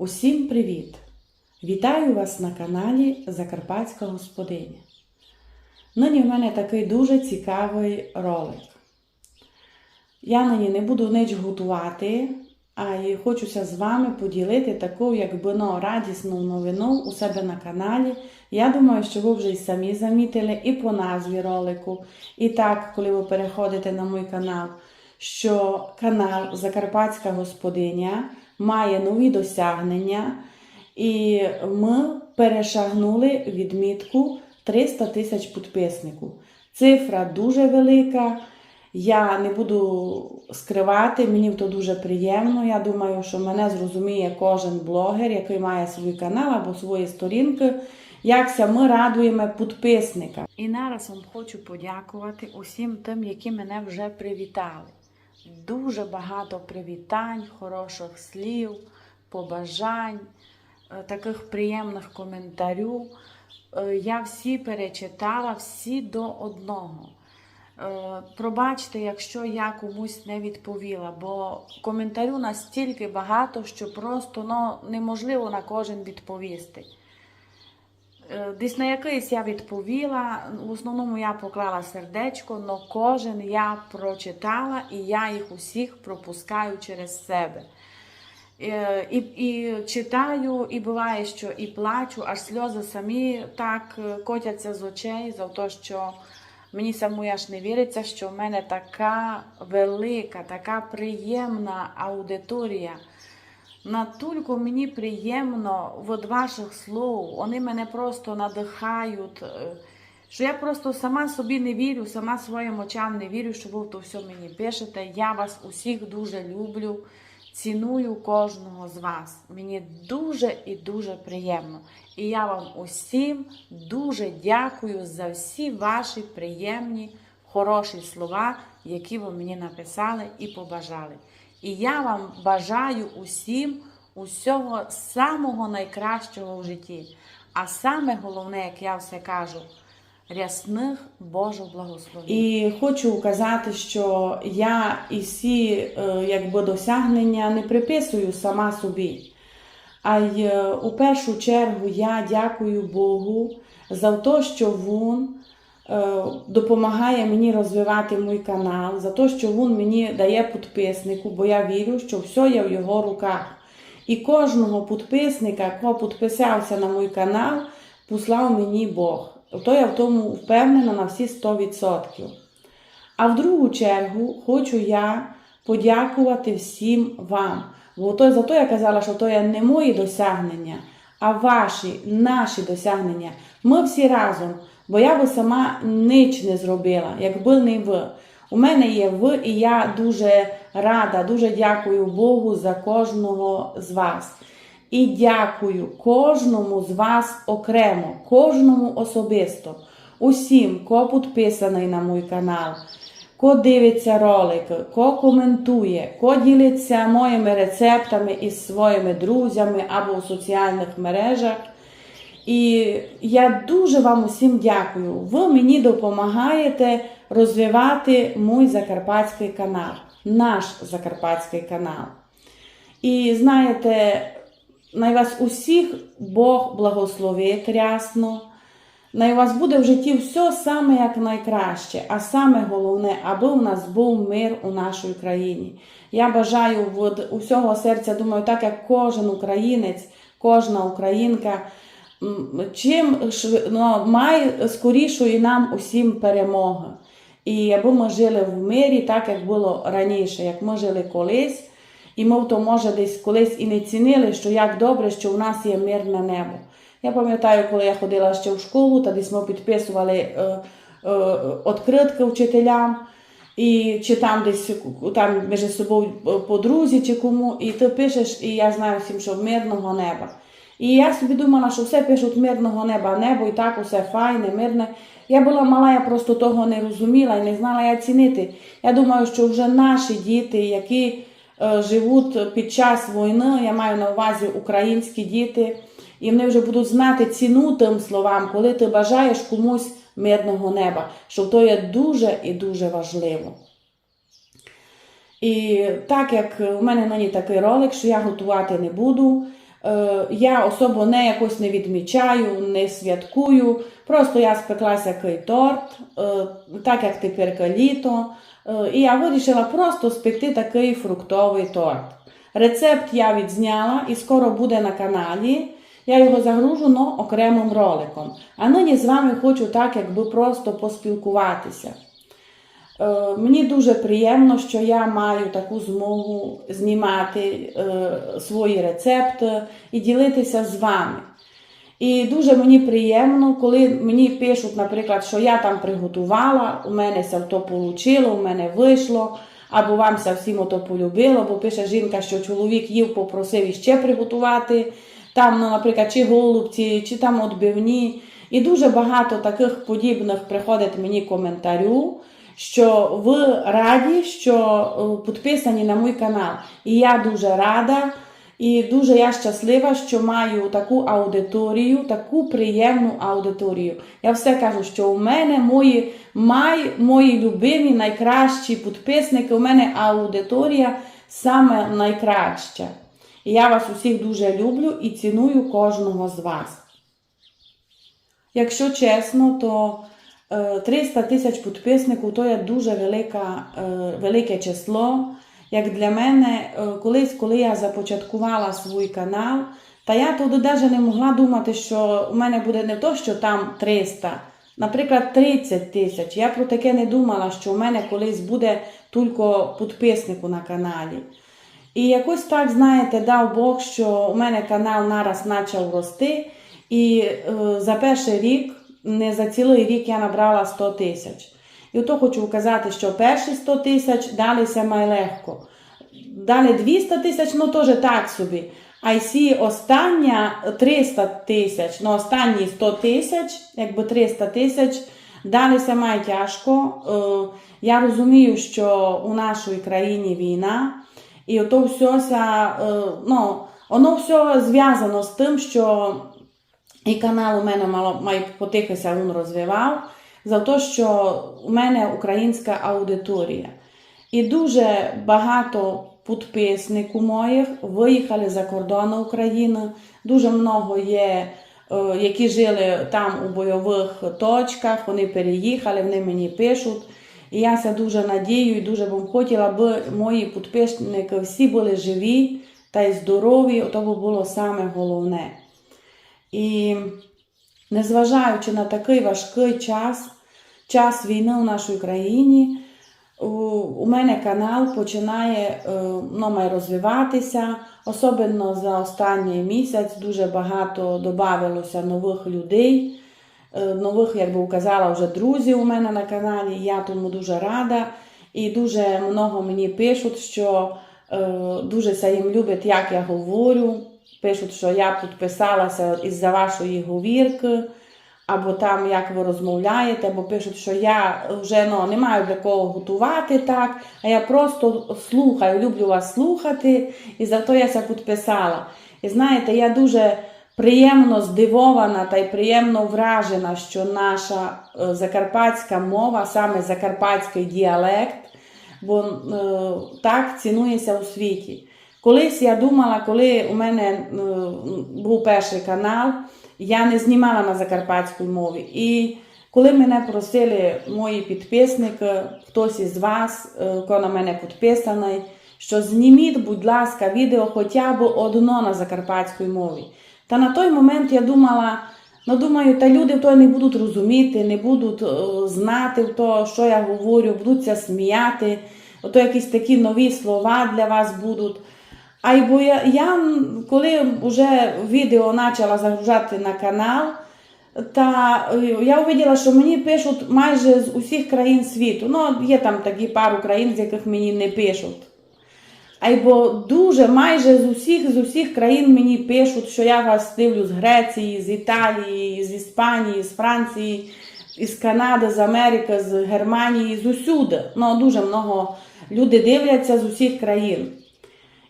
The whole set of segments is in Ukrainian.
Усім привіт! Вітаю вас на каналі Закарпатська Господиня. Нині в мене такий дуже цікавий ролик. Я нині не буду ніч готувати, а й хочуся з вами поділити таку, якби ну, радісну новину у себе на каналі. Я думаю, що ви вже й самі замітили і по назві ролику, і так, коли ви переходите на мій канал, що канал Закарпатська Господиня має нові досягнення, і ми перешагнули відмітку 300 тисяч підписників. Цифра дуже велика. Я не буду скривати, мені то дуже приємно. Я думаю, що мене зрозуміє кожен блогер, який має свій канал або свої сторінки. Якся ми радуємо підписника. І зараз вам хочу подякувати усім тим, які мене вже привітали. Дуже багато привітань, хороших слів, побажань, е, таких приємних коментарів. Е, Я всі перечитала, всі до одного. Е, Пробачте, якщо я комусь не відповіла, бо коментарю настільки багато, що просто ну, неможливо на кожен відповісти. Е, Десь на якийсь я відповіла, в основному я поклала сердечко, але кожен я прочитала і я їх усіх пропускаю через себе. Е, І, і читаю, і буває, що і плачу, аж сльози самі так е, котяться з очей за те, що мені самої аж не віриться, що в мене така велика, така приємна аудиторія. Натулько мені приємно від ваших слов, вони мене просто надихають. е, Що я просто сама собі не вірю, сама своїм очам не вірю, що ви то все мені пишете. Я вас усіх дуже люблю, ціную кожного з вас. Мені дуже і дуже приємно. І я вам усім дуже дякую за всі ваші приємні, хороші слова, які ви мені написали і побажали. І я вам бажаю усім усього самого найкращого в житті. А саме головне, як я все кажу, рясних Божих благословень. І хочу указати, що я і всі е, якби, досягнення не приписую сама собі. А й е, у першу чергу я дякую Богу за те, що Він допомагає мені розвивати мій канал, за те, що він мені дає підписнику, бо я вірю, що все є в його руках. І кожного підписника, хто підписався на мій канал, послав мені Бог. То я в тому впевнена на всі 100%. А в другу чергу хочу я подякувати всім вам. Бо то, за то я казала, що то є не мої досягнення, а ваші, наші досягнення. Ми всі разом, бо я би сама ніч не зробила, якби не ви. У мене є ви, і я дуже рада, дуже дякую Богу за кожного з вас. І дякую кожному з вас окремо, кожному особисто, усім, хто підписаний на мій канал, хто дивиться ролики, хто коментує, хто ділиться моїми рецептами із своїми друзями або у соціальних мережах. І я дуже вам усім дякую. Ви мені допомагаєте розвивати мій закарпатський канал, наш закарпатський канал. І знаєте, най вас усіх Бог благословить рясно. Най у вас буде в житті все саме як найкраще, а саме головне, аби у нас був мир у нашій країні. Я бажаю від усього серця, думаю, так як кожен українець, кожна українка, чим ну, має скорішої нам усім перемоги. І аби ми жили в мирі, так як було раніше, як ми жили колись. І ми то може десь колись і не цінили, що як добре, що у нас є мирне небо. Я пам'ятаю, коли я ходила ще в школу, десь ми підписували е, е, відкритки вчителям, і чи там десь там між собою е, подрузі чи кому, і ти пишеш, і я знаю всім, що мирного неба. І я собі думала, що все пишуть мирного неба, небо і так усе файне, мирне. Я була мала, я просто того не розуміла і не знала я цінити. Я думаю, що вже наші діти, які е, живуть під час війни, я маю на увазі українські діти, і вони вже будуть знати ціну тим словам, коли ти бажаєш комусь мирного неба, що то є дуже і дуже важливо. І так як у мене нині такий ролик, що я готувати не буду, Е, Я особо не якось не відмічаю, не святкую. Просто я спеклася який торт, е, так як тепер літо. Е, І я вирішила просто спекти такий фруктовий торт. Рецепт я відзняла і скоро буде на каналі. Я його загружу но окремим роликом. А нині з вами хочу так, якби просто поспілкуватися. Е, Мені дуже приємно, що я маю таку змогу знімати е, свої рецепти і ділитися з вами. І дуже мені приємно, коли мені пишуть, наприклад, що я там приготувала, у мене все то вийшло, у мене вийшло, або вам все всім ото полюбило, бо пише жінка, що чоловік їв, попросив іще приготувати. Там, ну, наприклад, чи голубці, чи там отбивні. І дуже багато таких подібних приходить мені коментарю, що ви раді, що е, підписані на мій канал. І я дуже рада. І дуже я щаслива, що маю таку аудиторію, таку приємну аудиторію. Я все кажу, що у мене мої, май, мої любимі, найкращі підписники, у мене аудиторія саме найкраща. І я вас усіх дуже люблю і ціную кожного з вас. Якщо чесно, то е, 300 тисяч підписників то є дуже велика, е, велике число. Як для мене, е, колись, коли я започаткувала свій канал, та я тоді навіть не могла думати, що у мене буде не то, що там 300, наприклад, 30 тисяч. Я про таке не думала, що у мене колись буде тільки підписнику на каналі. І якось так, знаєте, дав Бог, що у мене канал нараз почав рости. І е, за перший рік, не за цілий рік я набрала 100 тисяч. І ото хочу сказати, що перші 100 тисяч далися май легко. Далі 200 тисяч, ну теж так собі. А сі остання 300 тисяч, ну останні 100 тисяч, якби 300 тисяч, далися май тяжко. Е, Я розумію, що у нашій країні війна, і ото все, ся, е, ну, воно все зв'язано з тим, що і канал у мене мало потихося він розвивав, за те, що у мене українська аудиторія. І дуже багато підписників моїх виїхали за кордон України. Дуже много є, е, які жили там у бойових точках, вони переїхали, вони мені пишуть. І я ся дуже надію і дуже б хотіла, аби мої підписники всі були живі та й здорові, то було саме головне. І незважаючи на такий важкий час, час війни у нашій країні, у, мене канал починає ну, розвиватися. Особливо за останній місяць дуже багато додавалося нових людей, нових, як би казала, вже друзів у мене на каналі. Я тому дуже рада. І дуже много мені пишуть, що е, дуже се їм любить, як я говорю. Пишуть, що я підписалася із-за вашої говірки, або там як ви розмовляєте, або пишуть, що я вже ну, не маю для кого готувати так, а я просто слухаю, люблю вас слухати, і за то я ся підписала. І знаєте, я дуже приємно здивована та й приємно вражена, що наша е, закарпатська мова, саме закарпатський діалект, бо е, так цінується у світі. Колись я думала, коли у мене е, був перший канал, я не знімала на закарпатській мові. І коли мене просили мої підписники, хтось із вас, хто на мене підписаний, що зніміть, будь ласка, відео хоча б одно на закарпатській мові. Та на той момент я думала, ну думаю, та люди то не будуть розуміти, не будуть е, знати то, що я говорю, будуться сміяти, ото якісь такі нові слова для вас будуть. А й бо я, я коли вже відео почала загружати на канал, та е, я увиділа, що мені пишуть майже з усіх країн світу. Ну, є там такі пару країн, з яких мені не пишуть. А й бо дуже майже з усіх з усіх країн мені пишуть, що я вас дивлю з Греції, з Італії, з Іспанії, з Франції, із Канади, з Америки, з Германії, з усюди. Ну, дуже много люди дивляться з усіх країн.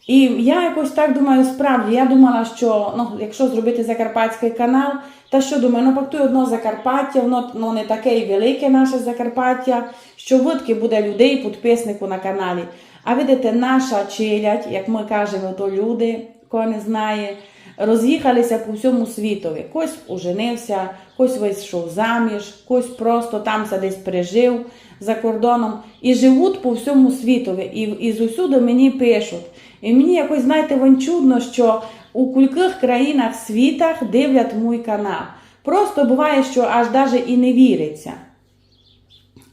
І я якось так думаю, справді, я думала, що ну, якщо зробити Закарпатський канал, та що думаю, ну пактує одно Закарпаття, воно ну, не таке і велике наше Закарпаття, що видки буде людей, підписнику на каналі. А видите, наша челядь, як ми кажемо, то люди, кого не знає, роз'їхалися по всьому світові. Хтось уженився, хтось вийшов заміж, хтось просто там десь прижив за кордоном і живуть по всьому світові. І, і зусюди мені пишуть. І мені якось, знаєте, вон чудно, що у кількох країнах світах дивлять мій канал. Просто буває, що аж навіть і не віриться.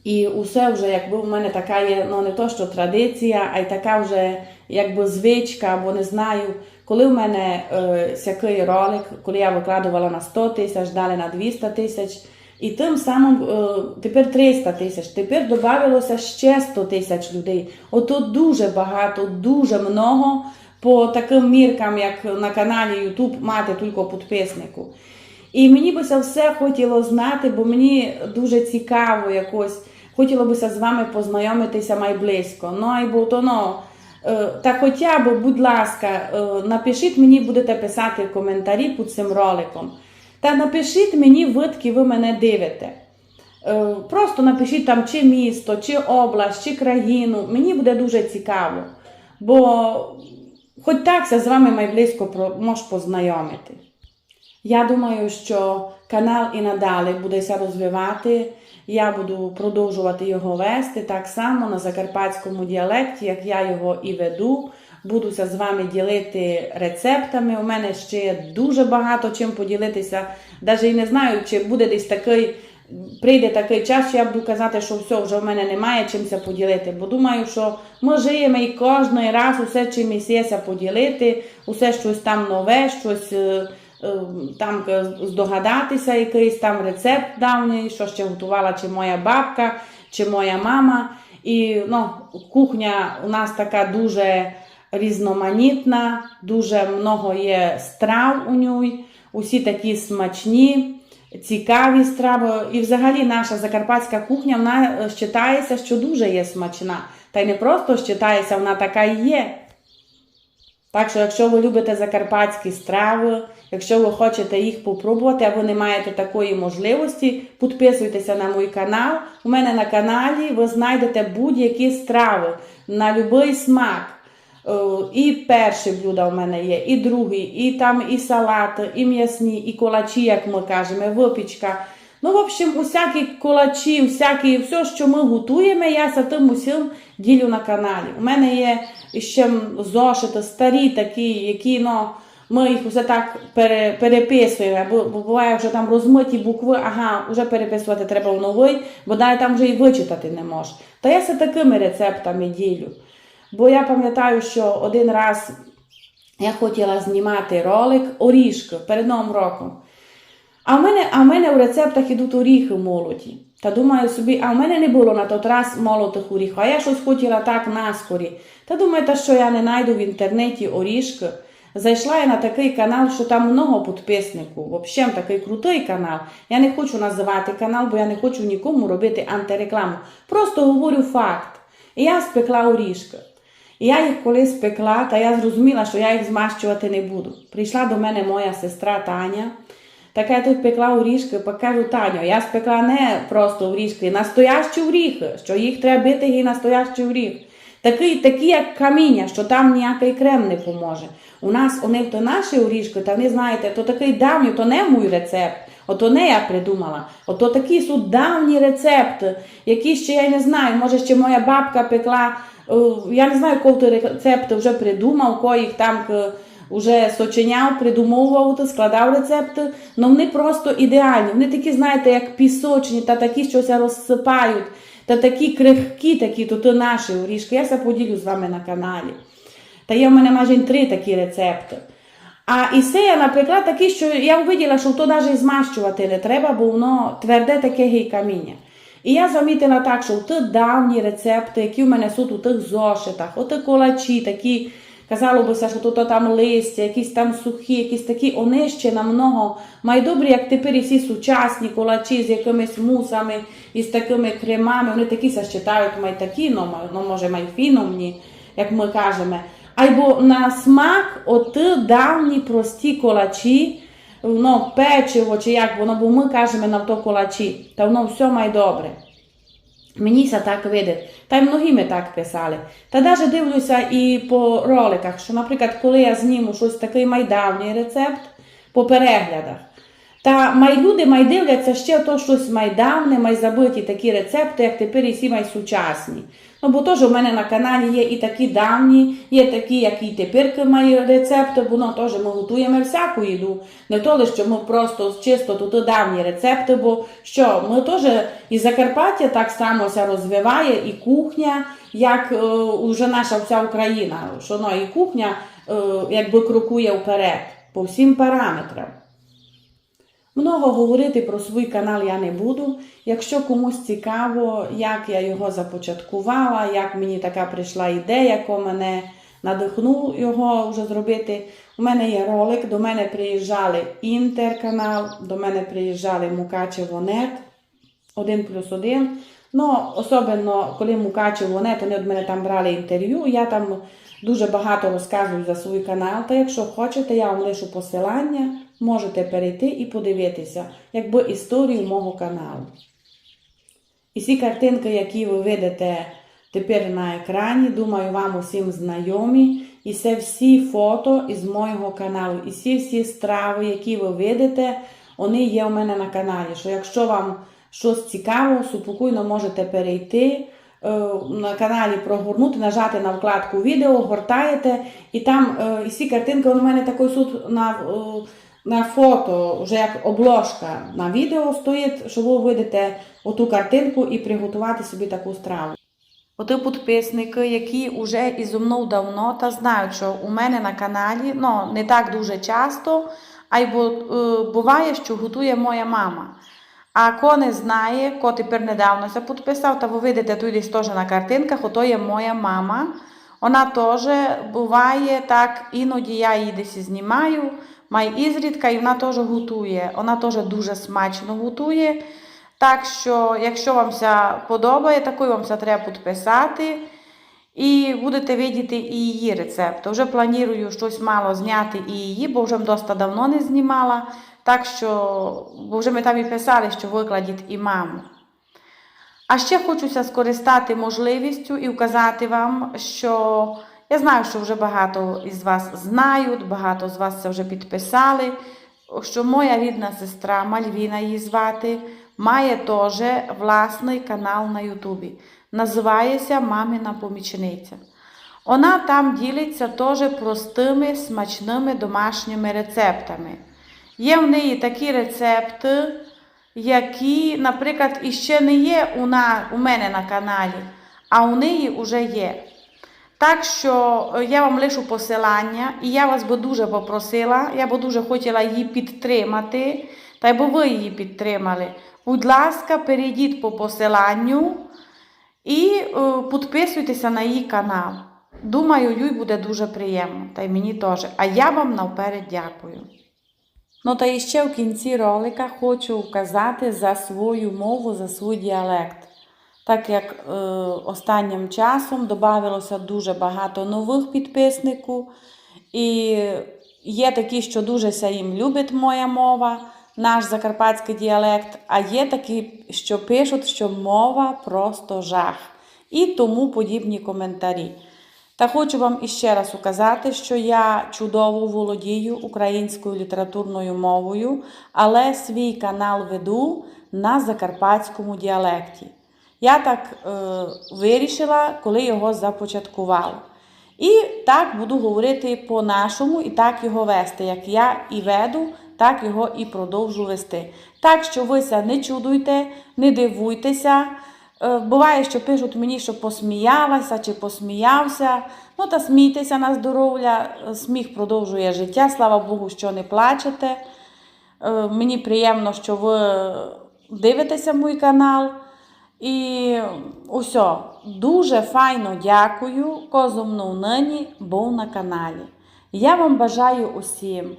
І усе вже, якби в мене така є, ну не то що традиція, а й така вже якби звичка, або не знаю. Коли в мене е, сякий ролик, коли я викладувала на 100 тисяч, далі на 200 тисяч, і тим самим е, тепер 300 тисяч, тепер додавалося ще 100 тисяч людей. Ото дуже багато, дуже много по таким міркам, як на каналі YouTube мати тільки підписнику. І мені би це все хотіло знати, бо мені дуже цікаво якось. Хотіло бися з вами познайомитися майблизько. Ну, або то ну, е, та хоча б, будь ласка, е, напишіть мені, будете писати коментарі під цим роликом. Та напишіть мені, видки ви мене дивите. Е, Просто напишіть там, чи місто, чи область, чи країну. Мені буде дуже цікаво. Бо хоч такся з вами майблизько можу познайомити. Я думаю, що канал і надалі будеся розвивати. Я буду продовжувати його вести так само на закарпатському діалекті, як я його і веду. Будуся з вами ділити рецептами. У мене ще дуже багато чим поділитися. Навіть і не знаю, чи буде десь такий, прийде такий час, що я буду казати, що все, вже в мене немає чимся поділити. Бо думаю, що ми живемо і кожен раз усе чимось єся поділити, усе щось там нове, щось. Е, е, Там е, здогадатися, якийсь там рецепт давній, що ще готувала чи моя бабка, чи моя мама. І ну, кухня у нас така дуже різноманітна, дуже много є страв у ній, усі такі смачні, цікаві страви. І взагалі наша закарпатська кухня вона е, вважається, що дуже є смачна. Та й не просто вважається, вона така і є. Так що, якщо ви любите закарпатські страви, якщо ви хочете їх попробувати, а ви не маєте такої можливості, підписуйтеся на мій канал. У мене на каналі ви знайдете будь-які страви на будь-який смак. Е, І перше блюдо в мене є, і другий, і там і салат, і м'ясні, і колачі, як ми кажемо, випічка. Ну, в общем, усякі колачі, усякі, все, що ми готуємо, я за тим усім ділю на каналі. У мене є ще зошити старі такі, які, ну, ми їх все так пере, переписуємо, бо буває вже там розмиті букви, ага, вже переписувати треба в новий, бо далі там вже і вичитати не можеш. Та я все такими рецептами ділю. Бо я пам'ятаю, що один раз я хотіла знімати ролик орішки перед Новим роком. А в мене, а в мене в рецептах ідуть оріхи молоті. Та думаю собі, а в мене не було на той раз молотих оріхів, а я щось хотіла так наскорі. Та думаю, та що я не знайду в інтернеті орішки. Зайшла я на такий канал, що там много підписників. Взагалі такий крутий канал. Я не хочу називати канал, бо я не хочу нікому робити антирекламу. Просто говорю факт. І я спекла орішки. І я їх колись спекла, та я зрозуміла, що я їх змащувати не буду. Прийшла до мене моя сестра Таня. Так я тут пекла орішки, покажу Таню. Я спекла не просто орішки, настоящі оріхи, що їх треба бити і настоящий оріх. Такий, такі, як каміння, що там ніякий крем не поможе. У нас вони то наші орішки, та ви знаєте, то такий давній, то не мій рецепт. Ото не я придумала. Ото такі суть давні рецепти, які ще я не знаю. Може, ще моя бабка пекла. е, Я не знаю, кого ти рецепти вже придумав, кого їх там е, вже сочиняв, придумовував, складав рецепти. але вони просто ідеальні. Вони такі, знаєте, як пісочні, та такі, що ся розсипають, та такі крихкі, такі, то наші орішки. Я ся поділю з вами на каналі. Та є в мене майже три такі рецепти. А ісея, наприклад, такі, що я виділа, що то навіть змащувати не треба, бо воно тверде таке гей каміння. І я замітила так, що в тих давні рецепти, які в мене тут у тих зошитах, оті колачі, такі, казало би, що тут там листя, якісь там сухі, якісь такі, вони ще намного майдобрі, як тепер і всі сучасні колачі з якимись мусами і з такими кремами, вони такі се считають, май ну, може, май фіномні, як ми кажемо. Або на смак оти давні прості колачі, ну, печиво чи як воно, бо ми кажемо на то колачі, та воно все має добре. Мені ся так видить. Та й многі ми так писали. Та навіть дивлюся і по роликах, що, наприклад, коли я зніму щось такий майдавній рецепт по переглядах. Та май люди май дивляться ще то щось майдавне, май такі рецепти, як тепер і всі май сучасні. Ну, бо теж у мене на каналі є і такі давні, є такі, які тепер мають рецепти, бо ну, теж ми готуємо всяку їду. Не то, лише, що ми просто чисто тут давні рецепти, бо що, ми теж і Закарпаття так само розвиває, і кухня, як е, наша вся Україна, що ну, і кухня е, якби крокує вперед по всім параметрам. Много говорити про свій канал я не буду. Якщо комусь цікаво, як я його започаткувала, як мені така прийшла ідея, яко мене надихнув його вже зробити. У мене є ролик, до мене приїжджали інтерканал, до мене приїжджали Мукачево.нет, 1 плюс 1. Ну, особливо, коли Мукачево.нет, вони від мене там брали інтерв'ю, я там дуже багато розказую за свій канал. Та якщо хочете, я вам лишу посилання, можете перейти і подивитися, якби історію мого каналу. І всі картинки, які ви видите тепер на екрані, думаю, вам усім знайомі. І це всі фото із моєго каналу. І всі всі страви, які ви видите, вони є у мене на каналі. Що якщо вам щось цікаво, спокійно можете перейти е, на каналі прогорнути, нажати на вкладку відео, гортаєте, і там е, і всі картинки у мене такий суд на, е, на фото, вже як обложка на відео стоїть, що ви видите оту картинку і приготувати собі таку страву. Оти підписники, які вже і зо мною давно та знають, що у мене на каналі ну, не так дуже часто, а й е, буває, що готує моя мама. А ко не знає, ко тепер недавно се підписав, та ви видите тут теж на картинках, ото є моя мама. Вона теж буває так, іноді я її десь знімаю, має ізрідка, і вона теж готує. Вона теж дуже смачно готує. Так що, якщо вам подобає, такою вам треба підписати. І будете видіти і її рецепт. Вже планую щось мало зняти і її, бо вже досить давно не знімала. Так що, бо вже ми там і писали, що викладіть і маму. А ще хочуся скористати можливістю і вказати вам, що я знаю, що вже багато із вас знають, багато з вас це вже підписали, що моя рідна сестра Мальвіна її звати, має теж власний канал на Ютубі. Називається Мамина помічниця. Вона там ділиться теж простими смачними домашніми рецептами. Є в неї такі рецепти, які, наприклад, іще не є у, на, у мене на каналі, а у неї вже є. Так що е, я вам лишу посилання, і я вас би дуже попросила, я би дуже хотіла її підтримати, та й би ви її підтримали. Будь ласка, перейдіть по посиланню і е, підписуйтеся на її канал. Думаю, їй буде дуже приємно, та й мені теж. А я вам навперед дякую. Ну та ще в кінці ролика хочу вказати за свою мову, за свій діалект. Так як е, останнім часом додавалося дуже багато нових підписників, і є такі, що дуже їм любить моя мова, наш закарпатський діалект, а є такі, що пишуть, що мова просто жах. І тому подібні коментарі. Та хочу вам іще раз указати, що я чудово володію українською літературною мовою, але свій канал веду на закарпатському діалекті. Я так е, вирішила, коли його започаткувала. І так буду говорити по-нашому, і так його вести. Як я і веду, так його і продовжу вести. Так що вися не чудуйте, не дивуйтеся. Е, Буває, що пишуть мені, що посміялася чи посміявся. Ну та смійтеся на здоров'я, сміх продовжує життя. Слава Богу, що не плачете. Е, Мені приємно, що ви дивитеся мій канал. І усе, дуже файно дякую, козу мною нині був на каналі. Я вам бажаю усім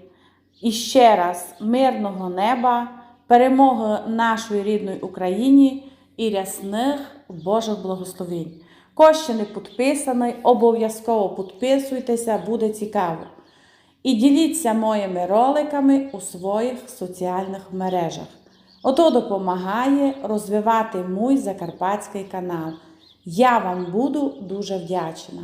іще раз мирного неба, перемоги нашої рідної Україні і рясних Божих благословень. Хто ще не підписаний, обов'язково підписуйтеся, буде цікаво. І діліться моїми роликами у своїх соціальних мережах. Ото допомагає розвивати мій закарпатський канал. Я вам буду дуже вдячна.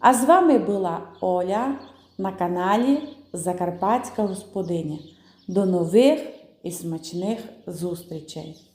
А з вами була Оля на каналі Закарпатська Господиня. До нових і смачних зустрічей!